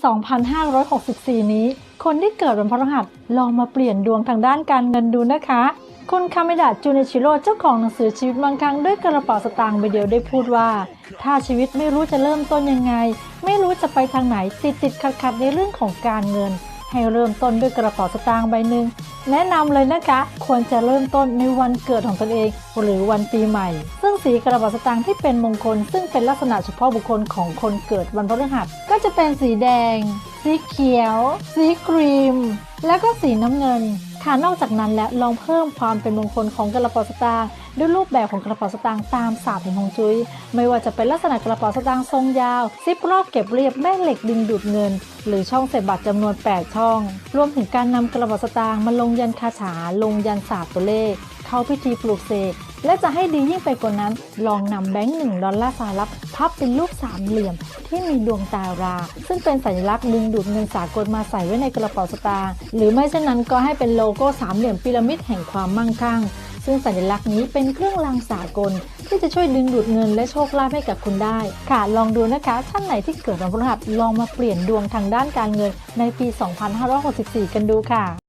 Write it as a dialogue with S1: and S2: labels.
S1: 2564 นี้ คนที่เกิดวันพฤหัสลองมาเปลี่ยนดวงทางด้านการเงินดูนะคะ คุณคาเมดะจูเนชิโร่เจ้าของหนังสือชีวิตบางครั้งด้วยกระเป๋าสตางค์ใบเดียวได้พูดว่า ถ้าชีวิตไม่รู้จะเริ่มต้นยังไง ไม่รู้จะไปทางไหนติดติดขัดขัดในเรื่องของการเงิน ให้เริ่มต้นด้วยกระเป๋าสตางค์ใบหนึ่งแนะนำเลยนะคะ ควรจะเริ่มต้นในวันเกิดของตนเอง หรือวันปีใหม่ สีกระเป๋าสตางค์ที่เป็นมงคล ซึ่งเป็นลักษณะเฉพาะบุคคลของคนเกิดวันพฤหัสก็จะเป็นสีแดง สีเขียว สีครีม แล้วก็สีน้ำเงินค่ะนอกจากนั้นแล้วลองเพิ่มความเป็นมงคลของกระเป๋าสตางค์ด้วยรูปแบบของกระเป๋าสตางค์ตามศาสตร์แห่งฮงจุ้ยไม่ว่าจะเป็นลักษณะกระเป๋าสตางค์ทรงยาว ซิปรอบเก็บเรียบแม่เหล็กดึงดูดเงิน หรือช่องใส่บัตรจำนวน 8 ช่อง รวมถึงการนำกระเป๋าสตางค์มาลงยันคาถาลงยันศาสตร์ตัวเลข เข้าพิธีปลูกเสก และจะให้ดียิ่งไปกว่านั้น ลองนำแบงค์หนึ่งดอลลาร์สหรัฐพับเป็นรูปสามเหลี่ยม ที่มีดวงตารา ซึ่งเป็นสัญลักษณ์ดึงดูดเงินสากลมาใส่ไว้ในกระเป๋าสตางค์หรือไม่เช่นนั้นก็ให้เป็นโลโก้สามเหลี่ยมพีระมิดแห่งความมั่งคั่ง ซึ่งสัญลักษณ์นี้เป็นเครื่องรางสากล ที่จะช่วยดึงดูดเงินและโชคลาภให้กับคุณได้ ค่ะลองดูนะคะท่านไหนที่เกิดวันพฤหัสลองมาเปลี่ยนดวงทางด้านการเงินในปี 2564 กันดูค่ะ